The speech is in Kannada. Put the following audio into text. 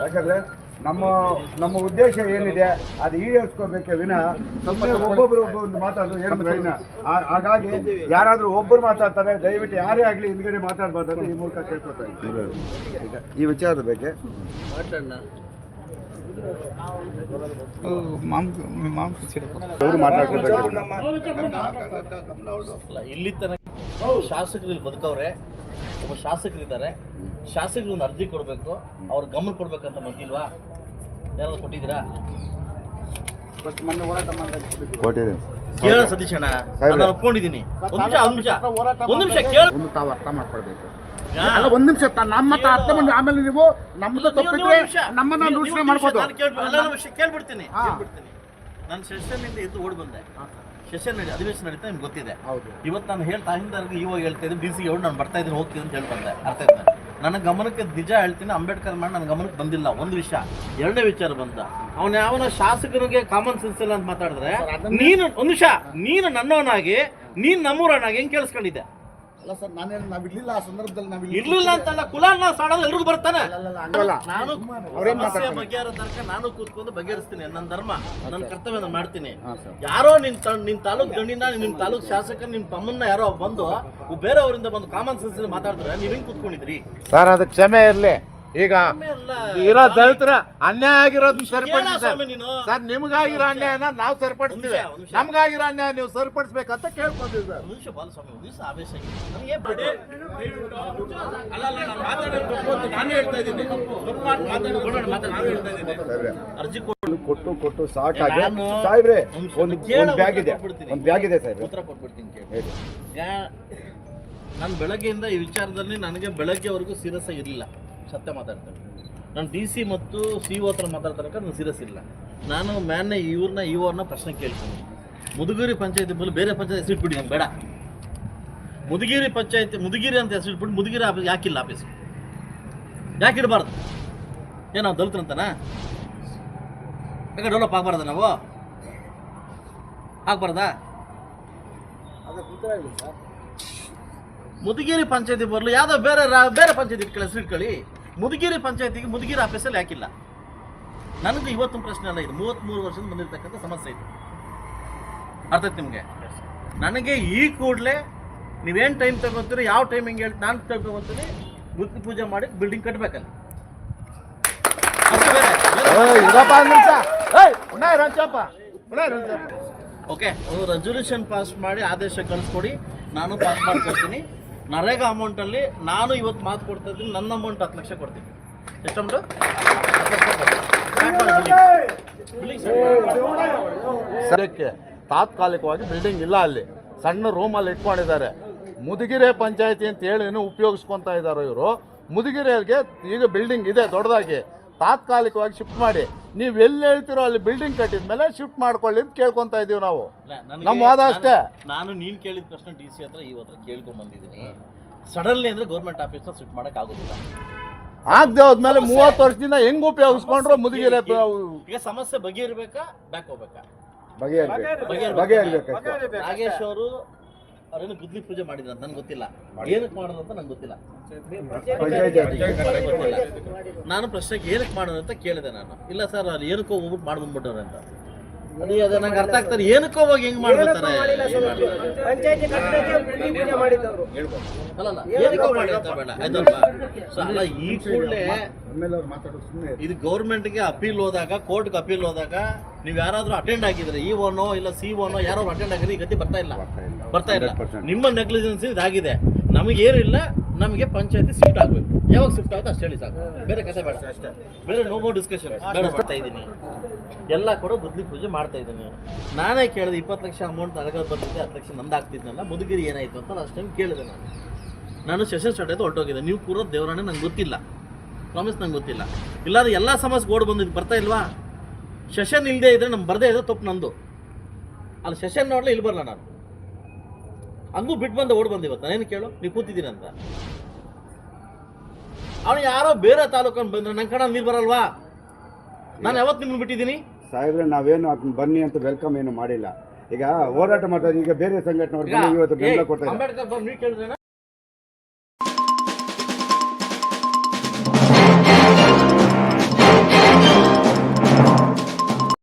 ಯಾಕಂದ್ರೆ ನಮ್ಮ ನಮ್ಮ ಉದ್ದೇಶ ಏನಿದೆ ಅದು ಈಡೇರಿಸ್ಕೋಬೇಕೆ ವಿನಃ ಸುಮ್ಮನೆ ಒಬ್ಬೊಬ್ರು ಒಬ್ಬೊಂದು ಮಾತಾಡೋದು ಹೇಳ್ಬೇಕು ಹಾಗಾಗಿ ಯಾರಾದರೂ ಒಬ್ಬರು ಮಾತಾಡ್ತಾರೆ ದಯವಿಟ್ಟು ಯಾರೇ ಆಗಲಿ ಹಿಂದ್ಗಡೆ ಮಾತಾಡ್ಬಾರ್ದು ಈ ಮೂಲಕ ಕೇಳ್ಕೊತಾರೆ ಈ ವಿಚಾರದ ಬಗ್ಗೆ ಇಲ್ಲಿ ತನಕ ಶಾಸಕರು ಇಲ್ಲಿ ಬದುಕವ್ರೆ ಒಬ್ಬ ಶಾಸಕರಿದ್ದಾರೆ. ಶಾಸಕರು ಒಂದು ಅರ್ಜಿ ಕೊಡಬೇಕು ಅವ್ರ ಗಮನ ಕೊಡ್ಬೇಕಂತ ಬಂದಿಲ್ವಾ ಯಾರು ಕೊಟ್ಟಿದ್ದೀರಾ? ಕೇಳ ಸತೀಶಣ್ಣ. ನಾನು ಒಪ್ಕೊಂಡಿದ್ದೀನಿ. ಒಂದ್ ನಿಮಿಷ ಒಂದ್ ನಿಮಿಷ ಒಂದು ನಿಮಿಷ ಕೇಳ. ತಾವು ಅರ್ಥ ಮಾಡ್ಕೊಳ್ಬೇಕು. ಅಲ್ಲ ಒಂದ್ ನಿಮಿಷ ನಮ್ಮ ಅರ್ಥ ಮಾಡಿ ಆಮೇಲೆ ನೀವು ನಮ್ದು ತಪ್ಪಿದ್ರೆ ನಮ್ಮನ್ನ ದೂಷಣೆ ಮಾಡ್ಬೋದು. ಕೇಳ್ಬಿಡ್ತೀನಿ. ನಾನು ಸೆಷನ್ ಇಂದ ಎದ್ದು ಓಡಿ ಬಂದೆ. ಸೆಷನ್ ನಡಿ ಅಧಿವೇಶನ ನಡೀತಾ ನಿಮ್ಗೆ ಗೊತ್ತಿದೆ. ಇವತ್ತು ನಾನು ಹೇಳ್ತಾ ಹಿಂದರ್ಗೆ ಇವಾಗ ಹೇಳ್ತಾ ಇದ್ದೀನಿ. ಡಿ ಸಿ ಅವ್ರು ನಾನು ಬರ್ತಾ ಇದ್ದೀನಿ ಹೋಗ್ತೀನಿ ಅಂತ ಹೇಳ್ಬಂದೆ ಅರ್ಥ ಆಯ್ತಾ? ನನ್ನ ಗಮನಕ್ಕೆ ನಿಜ ಹೇಳ್ತೀನಿ ಅಂಬೇಡ್ಕರ್ ಮಾಡಿ ನನ್ನ ಗಮನಕ್ಕೆ ಬಂದಿಲ್ಲ. ಒಂದು ವಿಷಯ ಎರಡನೇ ವಿಚಾರ ಬಂದ. ಅವನ ಯಾವನ ಶಾಸಕರಿಗೆ ಕಾಮನ್ ಸೆನ್ಸ್ ಇಲ್ಲ ಅಂತ ಮಾತಾಡಿದ್ರೆ ನೀನು ಒಂದು ನಿಮಿಷ ನೀನು ನನ್ನವನಾಗಿ ನೀನು ನಮ್ಮೂರನಾಗಿ ಹೆಂಗೆ ಕೇಳಿಸ್ಕೊಂಡಿದ್ದೆ? ಅಲ್ಲ ಸರ್ ನಾನೇನು ನಾವ್ ಇರ್ಲಿಲ್ಲ ಆ ಸಂದರ್ಭದಲ್ಲಿ ನಾವ್ ಇರ್ಲಿಲ್ಲ ಅಂತಲ್ಲ ಕುಲ ಸಾಡೋದು ಎಲ್ರಿಗೂ ಬರ್ತಾನೆ ಹಂಗಲ್ಲ. ನಾನು ಅವ್ರೇನ್ ಸಮಸ್ಯೆ ಮಾತಾಡ್ತಾರೆ? ಬಗೆಹರೋ ತನಕ ನಾನು ಕೂತ್ಕೊಂಡು ಬಗೆಹರಿಸ್ತೀನಿ ನನ್ನ ಧರ್ಮ ನನ್ನ ಕರ್ತವ್ಯ ನಾನು ಮಾಡ್ತೀನಿ. ಹಾ, ಸರ್. ಯಾರೋ ನಿನ್ ತ- ನಿನ್ ತಾಲೂಕ್ ಗಣ್ಣಿನ ನಿಮ್ ತಾಲೂಕ್ ಶಾಸಕ ನಿಮ್ ತಮ್ಮನ್ನ ಯಾರೋ ಬಂದು ಬೇರೆಯವರಿಂದ ಬಂದು ಕಾಮನ್ ಸೆನ್ಸ್ ಮಾತಾಡಿದ್ರೆ ನೀವ್ ಹೆಂಗ್ ಕೂತ್ಕೊಂಡಿದ್ರಿ ಸರ್ ಅದು ಕ್ಷಮೆ ಇರ್ಲಿ. ಈಗ ಇರೋ ದಲಿತರ ಅನ್ಯಾಯ ಆಗಿರೋದು ಸರಿಪಡಿಸ ಸರ್ ನಿಮ್ಗಾಗಿರೋ ಅನ್ಯಾಯನ ನಾವು ಸರಿಪಡಿಸ್ತೀವಿ. ನಮ್ಗಾಗಿರೋ ಅನ್ಯಾಯ ನೀವು ಸರಿಪಡಿಸ್ಬೇಕಂತ ಕೇಳ್ಕೊಂತೀವಿ ಸರ್. ಕೊಟ್ಟು ಕೊಟ್ಟು ಸಾಕಾಗಿ ನಾನು- ಸಾಹೇಬ್ರೆ ಒಂದು ಬ್ಯಾಗ್ ಇದೆ. ಒಂದು ಬ್ಯಾಗ್ ಇದೆ ಸರ್ ಉತ್ತರ ಕೊಟ್ಬಿಡ್ತೀನಿ ನಾನು ಬೆಳಗ್ಗೆಯಿಂದ ಈ ವಿಚಾರದಲ್ಲಿ ನನಗೆ ಬೆಳಗ್ಗೆವರೆಗೂ ಸೀರಿಯಸ್ ಇರಲಿಲ್ಲ. ಸತ್ಯ ಮಾತಾಡ್ತೇನೆ ನಾನು ಡಿ ಸಿ ಮತ್ತು ಸಿ ಒ ಹತ್ರ ಮಾತಾಡ್ತಾ ನಾನು ಸೀರಿಯಸ್ ಇಲ್ಲ. ನಾನು ಮ್ಯಾನ್ನ ಇವ್ರನ್ನ ಇವ್ರನ್ನ ಪ್ರಶ್ನೆ ಕೇಳ್ತೀನಿ. ಮುದುಗಿರಿ ಪಂಚಾಯತಿ ಮೇಲೆ ಬೇರೆ ಪಂಚಾಯತ್ ಹೆಸರಿಟ್ಬಿಡಿ ಬಿಡಿ ಬೇಡ. ಮುದುಗಿರಿ ಪಂಚಾಯತಿ ಮುದುಗಿರಿ ಅಂತ ಹೆಸರಿಟ್ಬಿಟ್ಟು ಮುದುಗಿರಿ ಆಫೀಸ್ ಯಾಕಿಲ್ಲ ಆಫೀಸ್? ಯಾಕೆ ಇಡಬಾರ್ದು ಏನು ನಾವು ದಲಿತರಂತಾನ ಯಾಕೆ ಡೆವಲಪ್ ಆಗಬಾರ್ದ ನಾವು? ಆಗಬಾರ್ದಾ? ಮುದುಗಿರಿ ಪಂಚಾಯತಿ ಬರಲು ಯಾವುದೋ ಬೇರೆ ರಾ- ಬೇರೆ ಪಂಚಾಯತಿ ಇಟ್ಕೊಳ್ಳಿ ಹೆಸರು ಇಟ್ಕೊಳ್ಳಿ ಮುದುಗೇರಿ ಪಂಚಾಯತಿಗೆ ಮುದುಗಿರಿ ಆಫೀಸಲ್ಲಿ ಯಾಕಿಲ್ಲ ನನಗೆ ಇವತ್ತು ಪ್ರಶ್ನೆ ಅಲ್ಲ ಇದು. ಮೂವತ್ತ್ಮೂರು ವರ್ಷದಿಂದ ಬಂದಿರತಕ್ಕಂಥ ಸಮಸ್ಯೆ ಇದು. ಅರ್ಥ ಆಯ್ತು ನಿಮಗೆ? ನನಗೆ ಈ ಕೂಡಲೇ ನೀವೇನು ಟೈಮ್ ತಗೋತೀರಿ ಯಾವ ಟೈಮಿಂಗ್ ಹೇಳಿ ನಾನು ಟೈಮ್ ತಗೋತೀನಿ. ಗುತ್ತಿ ಪೂಜೆ ಮಾಡಿ ಬಿಲ್ಡಿಂಗ್ ಕಟ್ಟಬೇಕಲ್ಲ ಓಕೆ ಒಂದು ರೆಸೊಲ್ಯೂಷನ್ ಪಾಸ್ ಮಾಡಿ ಆದೇಶ ಕಳಿಸ್ಕೊಡಿ. ನಾನು ಪಾಸ್ ಮಾಡ್ಕೊಡ್ತೀನಿ. ನರೇಗಾ ಅಮೌಂಟಲ್ಲಿ ನಾನು ಇವತ್ತು ಮಾತು ಕೊಡ್ತಾ ಇದ್ದೀನಿ ನನ್ನ ಅಮೌಂಟ್ ಹತ್ತು ಲಕ್ಷ ಕೊಡ್ತೀನಿ. ಎಷ್ಟು ಅಮೌಂಟು ಸದ್ಯಕ್ಕೆ ತಾತ್ಕಾಲಿಕವಾಗಿ ಬಿಲ್ಡಿಂಗ್ ಇಲ್ಲ ಅಲ್ಲಿ. ಸಣ್ಣ ರೂಮಲ್ಲಿ ಇಟ್ಕೊಂಡಿದ್ದಾರೆ. ಮುದುಗಿರೆ ಪಂಚಾಯತಿ ಅಂತ ಹೇಳಿ ಏನು ಉಪಯೋಗಿಸ್ಕೊಂತ ಇದ್ದಾರೆ ಇವರು. ಮುದುಗಿರೆಗೆ ಈಗ ಬಿಲ್ಡಿಂಗ್ ಇದೆ ದೊಡ್ಡದಾಗಿ. ತಾತ್ಕಾಲಿಕವಾಗಿ ಶಿಫ್ಟ್ ಮಾಡಿ. ನೀವು ಎಲ್ಲಿ ಹೇಳ್ತಿರೋ ಅಲ್ಲಿ ಬಿಲ್ಡಿಂಗ್ ಕಟ್ಟಿದ ಮೇಲೆ ಶಿಫ್ಟ್ ಮಾಡ್ಕೊಳ್ಳಿ ಅಂತ ಕೇಳ್ಕೊಂತ ಇದೀವಿ ನಾವು. ನಮ್ಮ ವಾದ ಅಷ್ಟೇ. ನಾನು- ನಾನು ಕೇಳಿದ ಪ್ರಶ್ನೆ ಡಿ ಸಿ ಹತ್ರ ಹತ್ರ ಕೇಳ್ಕೊಂಡ್ ಬಂದಿದ್ದೀನಿ. ಸಡನ್ಲಿ ಅಂದ್ರೆ ಗೌರ್ಮೆಂಟ್ ಆಫೀಸ್ ಶಿಫ್ಟ್ ಮಾಡಕ್ ಆಗೋದಿಲ್ಲ. ಆಗದೆ ಹೋದ್ಮೇಲೆ ಮೂವತ್ತು ವರ್ಷದಿಂದ ಹೆಂಗ್ ಉಪಯೋಗಿಸ್ಕೊಂಡ್ರು ಮುದುಗಿರ ಈಗ ಸಮಸ್ಯೆ ಬಗೆಹರಿಬೇಕಾ ಬ್ಯಾಕ್ ಹೋಗ್ಬೇಕಾ? ಬಗೆಹರ್ಬೇಕು. ಬಗೆಹರಿ ನಾಗೇಶ್ ಅವರು ಅವ್ರೇನು ಗುದ್ಲಿ ಪೂಜೆ ಮಾಡಿದ್ರು ನನ್ಗೆ ಗೊತ್ತಿಲ್ಲ. ಏನಕ್ಕೆ ಮಾಡೋದು ಅಂತ ನಂಗೆ ಗೊತ್ತಿಲ್ಲ. ನಾನು ಪ್ರಶ್ನೆಗೆ ಏನಕ್ಕೆ ಮಾಡೋದು ಅಂತ ಕೇಳಿದೆ ನಾನು. ಇಲ್ಲ ಸರ್ ಅವ್ರು ಏನಕ್ಕೋ ಹೋಗ್ಬಿಟ್ಟು ಮಾಡಿ ಬಂದ್ಬಿಟ್ಟವ್ರೆ ಅಂತ. ಅದೇ ಅದೇ ನಂಗೆ ಅರ್ಥ ಆಗ್ತಾರೆ ಏನಕ್ಕೋ ಹೋಗಿ ಹೆಂಗ್ ಮಾಡ್ಬಿಡ್ತಾರೆ. ಪಂಚಾಯತಿ ಪೂಜೆ ಮಾಡಿದ್ದವರು. ಅಲ್ಲಲ್ಲ ಏನಕ್ಕೋ ಮಾಡಿ ಅಂತ ಬೇಡ. ಆಯ್ತಲ್ವಾ? ಸೊ ಅಲ್ಲ ಈ ಕೂಡಲೇ ಇದು ಗೌರ್ಮೆಂಟ್ಗೆ ಅಪೀಲ್ ಹೋದಾಗ ಕೋರ್ಟ್ಗೆ ಅಪೀಲ್ ಹೋದಾಗ ನೀವು ಯಾರಾದ್ರೂ ಅಟೆಂಡ್ ಆಗಿದ್ರೆ ಇ ಒನೋ ಇಲ್ಲ ಸಿ ಒನೋ ಯಾರೋ ಅಟೆಂಡ್ ಆಗಿದ್ರೆ ಈ ಗತಿ ಬರ್ತಾ ಇಲ್ಲ. ಬರ್ತಾ ಇಲ್ಲ. ನಿಮ್ಮ ನೆಗ್ಲಿಜೆನ್ಸ್ ಇದಾಗಿದೆ. ನಮಗೇನಿಲ್ಲ ನಮಗೆ ಪಂಚಾಯತಿ ಶಿಫ್ಟ್ ಆಗಬೇಕು. ಯಾವಾಗ ಶಿಫ್ಟ್ ಆಗುತ್ತೆ ಅಷ್ಟು ಹೇಳಿ ಸಾಕು. ಬೇರೆ ಕಥೆ ಬೇಡ. ಅಷ್ಟೇ. ಬೇರೆ ನೋ ಮೋ ಡಿಸ್ಕಷನ್ ಮಾಡ್ತಾ ಇದ್ದೀನಿ. ಎಲ್ಲ ಕೂಡ ಬುದ್ಧಿ ಪೂಜೆ ಮಾಡ್ತಾ ಇದ್ದೀನಿ. ನಾನೇ ಕೇಳಿದೆ ಇಪ್ಪತ್ತು ಲಕ್ಷ ಅಮೌಂಟ್ ನನಗೆ ಬರ್ತಿದ್ದೆ ಹತ್ತು ಲಕ್ಷ ನಂದು ಆಗ್ತಿದ್ನಲ್ಲ ಮುದುಗಿರಿ ಏನಾಯ್ತು ಅಂತ ಲಾಸ್ಟ್ ಟೈಮ್ ಕೇಳಿದೆ ನಾನು. ನಾನು ಸೆಷನ್ ಸ್ಟಾರ್ಟ್ ಆಯ್ತು ಹೊರಟೋಗಿದೆ ನೀವು ಪೂರ್ವ ದೇವರಾಣೆ ನಂಗೆ ಗೊತ್ತಿಲ್ಲ. ಪ್ರಾಮಿಸ್ ನಂಗೆ ಗೊತ್ತಿಲ್ಲ. ಇಲ್ಲಾಂದ್ರೆ ಎಲ್ಲ ಸಮಸ್ಯೆ ಓಡ್ ಬಂದಿದ್ದು ಬರ್ತಾ ಇಲ್ವಾ? ಸೆಷನ್ ಇಲ್ಲದೆ ಇದ್ರೆ ನಮ್ಗೆ ಬರದೇ ಇದ್ರೆ ತಪ್ಪು ನಂದು ಅಲ್ಲಿ ಸೆಷನ್ ನೋಡಲಿ ಇಲ್ಲಿ ಬರಲ್ಲ ನಾನು. ಹಂಗೂ ಬಿಟ್ಟು ಬಂದ ಓಡ್ ಬಂದು ಇವತ್ತು. ನಾನೇನು ಕೇಳು? ನೀವು ಕೂತಿದ್ದೀನಿ ಅಂತ ಅವನು ಯಾರೋ ಬೇರೆ ತಾಲೂಕನ್ನು ಬಂದ್ರೆ ನನ್ನ ಕಡೆ ನೀರು ಬರಲ್ವಾ? ನಾನು ಯಾವತ್ತು ನಿಮ್ಮನ್ನು ಬಿಟ್ಟಿದ್ದೀನಿ? ಸಾಹೇಬ್ರೆ ನಾವೇನು ಅದನ್ನ ಬನ್ನಿ ಅಂತ ವೆಲ್ಕಮ್ ಏನು ಮಾಡಿಲ್ಲ. ಈಗ ಹೋರಾಟ ಮಾಡ್ತಾರೆ ಈಗ ಬೇರೆ ಸಂಘಟನೆ ಇವತ್ತು ಬೆಂಬಲ ಕೊಡ್ತಾರೆ ಅಂಬೇಡ್ಕರ್ ಬಂದು ನೀವು ಕೇಳಿದ್ರೆ